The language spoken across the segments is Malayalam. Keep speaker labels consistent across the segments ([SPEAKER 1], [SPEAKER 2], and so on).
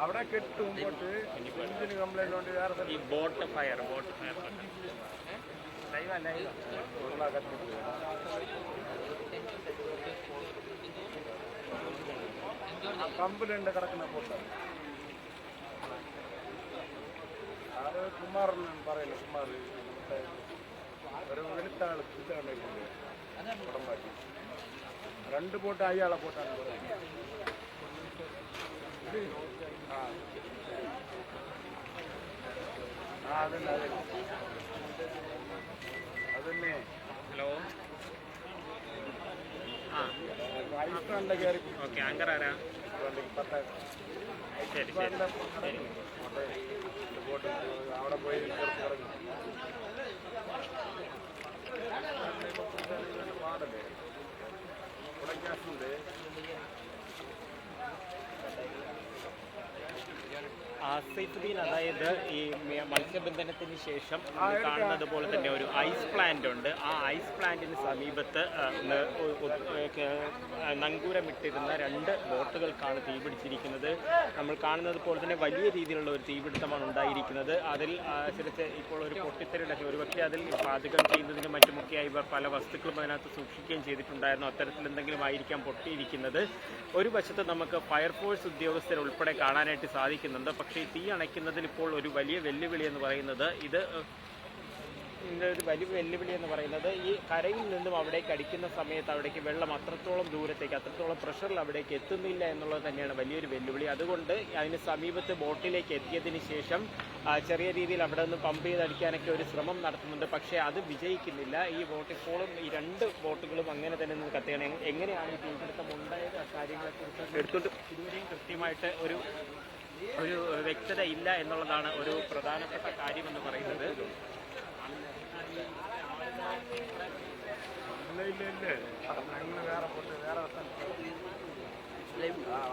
[SPEAKER 1] അവിടെ കെട്ടും പോട്ട് എഞ്ചിന് കംപ്ലൈന്റ് കൊണ്ട് വേറെ
[SPEAKER 2] ഈ ബോട്ട് ഫയർ ബോട്ട് ഫയർ
[SPEAKER 1] ലൈവാ ലൈവാ കമ്പിലുണ്ട് കിടക്കുന്ന പോട്ട് അത് കുമാർ പറയില്ല കുമാർ ഒരു വെളുത്താൾ ഇതാണ് ഉടമ്പാട്ടി രണ്ട് പോട്ട് അയാളെ പോട്ടാണ്. പറയുന്നത് ആ അതന്നെ
[SPEAKER 2] ഹലോ. ആ.
[SPEAKER 1] ഐഫോണിന്റെ കയറി
[SPEAKER 2] ഓക്കെ ആങ്കർ ആരാ?
[SPEAKER 1] പത്ത്
[SPEAKER 2] ശരി
[SPEAKER 1] ബോട്ട് അവിടെ പോയി പാടല്ലേ
[SPEAKER 2] ആസിഫുദ്ദീൻ അതായത് ഈ മത്സ്യബന്ധനത്തിന് ശേഷം കാണുന്നത് പോലെ തന്നെ ഒരു ഐസ് പ്ലാന്റ് ഉണ്ട്. ആ ഐസ് പ്ലാന്റിന് സമീപത്ത് നങ്കൂരമിട്ടിരുന്ന രണ്ട് ബോട്ടുകൾക്കാണ് തീപിടിച്ചിരിക്കുന്നത്. നമ്മൾ കാണുന്നത് പോലെ തന്നെ വലിയ രീതിയിലുള്ള ഒരു തീപിടുത്തമാണ് ഉണ്ടായിരിക്കുന്നത്. അതിൽ ആ, ഇപ്പോൾ ഒരു പൊട്ടിത്തെറിയുണ്ടാക്കി ഒരുപക്ഷെ അതിൽ പാചകം ചെയ്യുന്നതിനും മറ്റുമൊക്കെയായി ഇവർ പല വസ്തുക്കളും അതിനകത്ത് സൂക്ഷിക്കുകയും ചെയ്തിട്ടുണ്ടായിരുന്നു. അത്തരത്തിൽ എന്തെങ്കിലും ആയിരിക്കാം പൊട്ടിയിരിക്കുന്നത്. ഒരു വശത്ത് നമുക്ക് ഫയർഫോഴ്സ് ഉദ്യോഗസ്ഥർ ഉൾപ്പെടെ കാണാനായിട്ട് സാധിക്കുന്നുണ്ട്. പക്ഷേ ഈ തീ അണയ്ക്കുന്നതിൽ ഇപ്പോൾ ഒരു വലിയ വെല്ലുവിളി എന്ന് പറയുന്നത് ഇത് ഇതിന്റെ ഒരു വലിയ വെല്ലുവിളി എന്ന് പറയുന്നത് ഈ കരയിൽ നിന്നും അവിടേക്ക് അടിക്കുന്ന സമയത്ത് അവിടേക്ക് വെള്ളം അത്രത്തോളം ദൂരത്തേക്ക് അത്രത്തോളം പ്രഷറിൽ അവിടേക്ക് എത്തുന്നില്ല എന്നുള്ളത് തന്നെയാണ് വലിയൊരു വെല്ലുവിളി. അതുകൊണ്ട് അതിന് സമീപത്ത് ബോട്ടിലേക്ക് എത്തിയതിന് ശേഷം ചെറിയ രീതിയിൽ അവിടെ നിന്ന് പമ്പ് ചെയ്തടിക്കാനൊക്കെ ഒരു ശ്രമം നടത്തുന്നുണ്ട്. പക്ഷേ അത് വിജയിക്കുന്നില്ല. ഈ ബോട്ട് ഇപ്പോഴും ഈ രണ്ട് ബോട്ടുകളും അങ്ങനെ തന്നെ നിന്ന് കത്തുകയാണ് എങ്ങനെയാണ് ഈ തീപിടുത്തം ഉണ്ടായത്? ആ കാര്യങ്ങളെക്കുറിച്ച് എടുത്തുകൊണ്ട് ഇതുവരെയും കൃത്യമായിട്ട് ഒരു ഒരു വ്യക്തത ഇല്ല എന്നുള്ളതാണ് ഒരു പ്രധാനപ്പെട്ട
[SPEAKER 1] കാര്യം എന്ന് പറയുന്നത്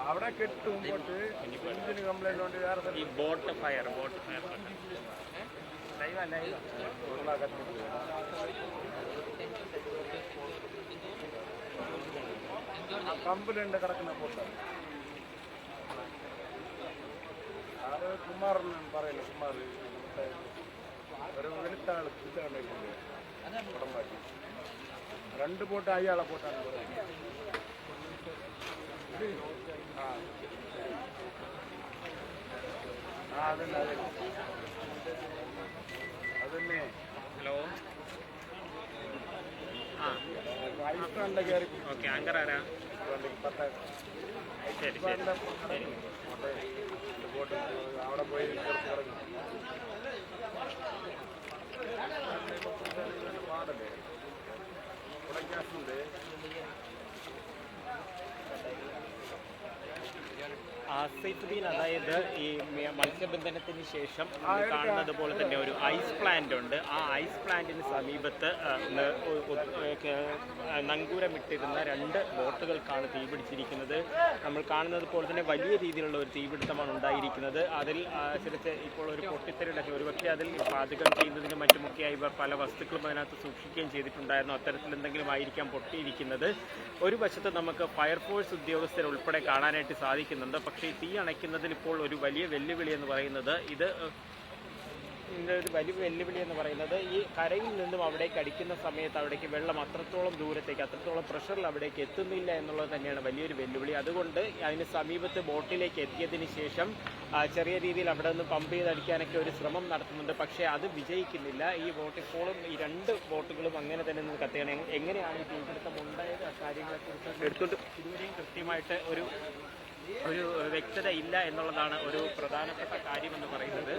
[SPEAKER 1] അവിടെ കെട്ടും എഞ്ചിന് കംപ്ലൈന്റ് വേറെ
[SPEAKER 2] ഈ ബോട്ട് ഫയർ ബോട്ട് ഫയർ.
[SPEAKER 1] ലൈവാ കമ്പിലുണ്ട് കിടക്കുന്ന പോട്ട് അത് കുമാർ പറയില്ല കുമാർ. ഒരു വെളുത്ത ആൾ ഇതാണ് ഉടമ്പാട്ടി രണ്ട് പോട്ട് അയാളെ പോട്ടാണ് ആ അതന്നെ അതന്നെ അതന്നെ.
[SPEAKER 2] ഹലോ. ഓക്കെ ആങ്കർ ആരാ? ശരി ശരി.
[SPEAKER 1] അവിടെ പോയി
[SPEAKER 2] ആസിഫുദ്ദീൻ അതായത് ഈ മത്സ്യബന്ധനത്തിന് ശേഷം കാണുന്നത് പോലെ തന്നെ ഒരു ഐസ് പ്ലാന്റ് ഉണ്ട്. ആ ഐസ് പ്ലാന്റിന് സമീപത്ത് നങ്കൂരമിട്ടിരുന്ന രണ്ട് ബോട്ടുകൾക്കാണ് തീപിടിച്ചിരിക്കുന്നത്. നമ്മൾ കാണുന്നത് പോലെ തന്നെ വലിയ രീതിയിലുള്ള ഒരു തീപിടുത്തമാണ് ഉണ്ടായിരിക്കുന്നത്. അതിൽ ആ, ഇപ്പോൾ ഒരു പൊട്ടിത്തെറിയുണ്ടാക്കി ഒരുപക്ഷെ അതിൽ പാചകം ചെയ്യുന്നതിനും മറ്റുമൊക്കെയായി ഇവർ പല വസ്തുക്കളും അതിനകത്ത് സൂക്ഷിക്കുകയും ചെയ്തിട്ടുണ്ടായിരുന്നു. അത്തരത്തിൽ എന്തെങ്കിലും ആയിരിക്കാം പൊട്ടിയിരിക്കുന്നത്. ഒരു വശത്ത് നമുക്ക് ഫയർഫോഴ്സ് ഉദ്യോഗസ്ഥർ ഉൾപ്പെടെ കാണാനായിട്ട് സാധിക്കുന്നുണ്ട്. പക്ഷേ ഈ തീ അണയ്ക്കുന്നതിൽ ഇപ്പോൾ ഒരു വലിയ വെല്ലുവിളി എന്ന് പറയുന്നത് ഇത് ഇതിന്റെ ഒരു വലിയ വെല്ലുവിളി എന്ന് പറയുന്നത് ഈ കരയിൽ നിന്നും അവിടേക്ക് അടിക്കുന്ന സമയത്ത് അവിടേക്ക് വെള്ളം അത്രത്തോളം ദൂരത്തേക്ക് അത്രത്തോളം പ്രഷറിൽ അവിടേക്ക് എത്തുന്നില്ല എന്നുള്ളത് തന്നെയാണ് വലിയൊരു വെല്ലുവിളി. അതുകൊണ്ട് അതിന് സമീപത്ത് ബോട്ടിലേക്ക് എത്തിയതിന് ശേഷം ചെറിയ രീതിയിൽ അവിടെ നിന്ന് പമ്പ് ചെയ്തടിക്കാനൊക്കെ ഒരു ശ്രമം നടത്തുന്നുണ്ട്. പക്ഷേ അത് വിജയിക്കുന്നില്ല. ഈ ബോട്ട് ഇപ്പോഴും ഈ രണ്ട് ബോട്ടുകളും അങ്ങനെ തന്നെ നിന്ന് കത്തുകയാണ് എങ്ങനെയാണ് ഈ തീപിടുത്തം ഉണ്ടായത്? ആ കാര്യങ്ങളെക്കുറിച്ച് എടുത്തുകൊണ്ട് ഇതുവരെയും കൃത്യമായിട്ട് ഒരു ഒരു വ്യക്തത ഇല്ല എന്നുള്ളതാണ് ഒരു പ്രധാനപ്പെട്ട കാര്യമെന്ന് പറയുന്നത്.